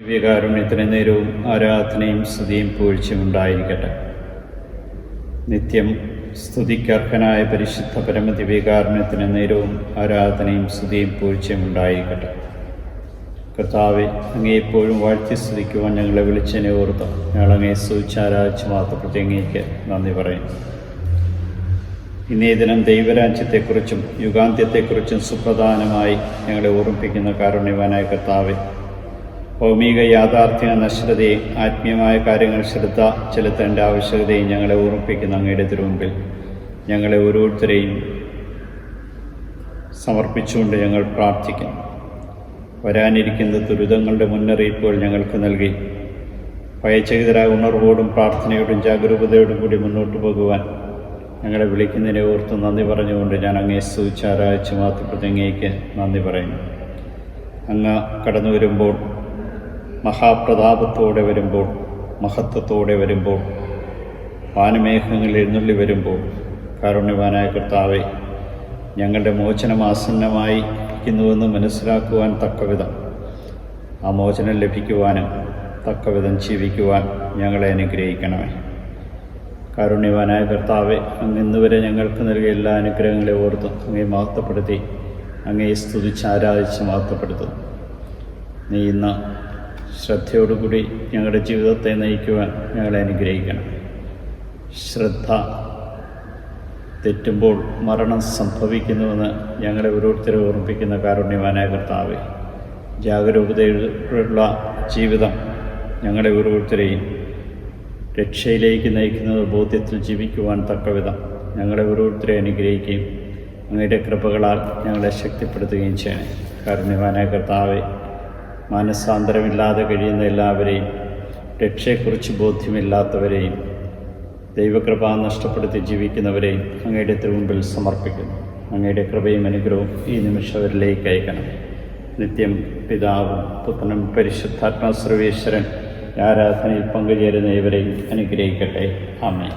ദിവ്യകാരുണ്യത്തിന് നേരവും ആരാധനയും സ്തുതിയും പൂഴ്ചയും ഉണ്ടായിരിക്കട്ടെ. നിത്യം സ്തുതിക്കർഹനായ പരിശുദ്ധ പരമ ദിവ്യകാരുണ്യത്തിന് നേരവും ആരാധനയും സ്തുതിയും പൂഴ്ചയും ഉണ്ടായിരിക്കട്ടെ. കർത്താവെ അങ്ങേ എപ്പോഴും വാഴ്ത്തി സ്തുതിക്കുവാൻ ഞങ്ങളെ വിളിച്ചതിനെ ഓർത്ത് ഞങ്ങളങ്ങേ അങ്ങേ സ്തുതിച്ചാരാധിച്ച് മാത്രപ്പെട്ട് അങ്ങേക്ക് നന്ദി പറയും. ഇന്നേ ദിനം ദൈവരാജ്യത്തെക്കുറിച്ചും യുഗാന്ത്യത്തെക്കുറിച്ചും സുപ്രധാനമായി ഞങ്ങളെ ഓർമ്മിപ്പിക്കുന്ന കാരുണ്യവാനായ കർത്താവെ ഭൗമിക യാഥാർത്ഥ്യ നശ്വരതയെ ആത്മീയമായ കാര്യങ്ങൾ ശ്രദ്ധ ചെലുത്തേണ്ട ആവശ്യകതയും ഞങ്ങളെ ഓർമ്മിപ്പിക്കുന്ന അങ്ങയുടെ തിരുമുമ്പിൽ. ഞങ്ങളെ ഓരോരുത്തരെയും സമർപ്പിച്ചുകൊണ്ട് ഞങ്ങൾ പ്രാർത്ഥിക്കുന്നു. വരാനിരിക്കുന്ന ദുരിതങ്ങളുടെ മുന്നറിയിപ്പുകൾ ഞങ്ങൾക്ക് നൽകി. ഭയചകിതരായ ഉണർവോടും പ്രാർത്ഥനയോടും ജാഗരൂകതയോടും കൂടി മുന്നോട്ട് പോകുവാൻ ഞങ്ങളെ വിളിക്കുന്നതിനെ ഓർത്ത് നന്ദി പറഞ്ഞുകൊണ്ട് ഞാൻ അങ്ങേ സൂചാരാഴ്ച മാത്രം അങ്ങേക്ക് നന്ദി പറയുന്നു. അങ്ങ് കടന്നു വരുമ്പോൾ മഹാപ്രതാപത്തോടെ വരുമ്പോൾ മഹത്വത്തോടെ വരുമ്പോൾ വാനമേഘങ്ങൾ എഴുന്നള്ളി വരുമ്പോൾ കാരുണ്യവാനായ കർത്താവെ ഞങ്ങളുടെ മോചനം ആസന്നമായി ഇരിക്കുന്നുവെന്ന് മനസ്സിലാക്കുവാൻ തക്കവിധം ആ മോചനം ലഭിക്കുവാനും തക്കവിധം ജീവിക്കുവാൻ ഞങ്ങളെ അനുഗ്രഹിക്കണമേ. കാരുണ്യവാനായ കർത്താവെ അങ്ങ് ഇന്നുവരെ ഞങ്ങൾക്ക് നൽകിയ എല്ലാ അനുഗ്രഹങ്ങളെ ഓർത്ത് അങ്ങേ മഹത്വപ്പെടുത്തി അങ്ങേ സ്തുതിച്ച് ആരാധിച്ച് മഹത്വപ്പെടുത്തുന്നു. നീ ഇന്ന് ശ്രദ്ധയോടുകൂടി ഞങ്ങളുടെ ജീവിതത്തെ നയിക്കുവാൻ ഞങ്ങളെ അനുഗ്രഹിക്കണം. ശ്രദ്ധ തെറ്റുമ്പോൾ മരണം സംഭവിക്കുന്നുവെന്ന് ഞങ്ങളെ ഓരോരുത്തരെ ഓർമ്മിപ്പിക്കുന്ന കാരുണ്യവാനായ കർത്താവെ ജാഗരൂകതയുള്ള ജീവിതം ഞങ്ങളെ ഓരോരുത്തരെയും രക്ഷയിലേക്ക് നയിക്കുന്നത് ബോധ്യത്തിൽ ജീവിക്കുവാൻ തക്കവിധം ഞങ്ങളെ ഓരോരുത്തരെ അനുഗ്രഹിക്കുകയും അങ്ങയുടെ കൃപകളാൽ ഞങ്ങളെ ശക്തിപ്പെടുത്തുകയും ചെയ്യണേ കാരുണ്യവാനായ കർത്താവെ മാനസാന്തരമില്ലാതെ കഴിയുന്ന എല്ലാവരെയും രക്ഷയെക്കുറിച്ച് ബോധ്യമില്ലാത്തവരെയും ദൈവകൃപ നഷ്ടപ്പെടുത്തി ജീവിക്കുന്നവരെയും അങ്ങയുടെ തിരുമുമ്പിൽ സമർപ്പിക്കുന്നു. അങ്ങയുടെ കൃപയും അനുഗ്രഹവും ഈ നിമിഷവരിലേക്ക് അയക്കണം. നിത്യം പിതാവും പുത്രനും പരിശുദ്ധാത്മാ സർവേശ്വരൻ ആരാധനയിൽ പങ്കുചേരുന്ന ഇവരെയും അനുഗ്രഹിക്കട്ടെ. ആമേ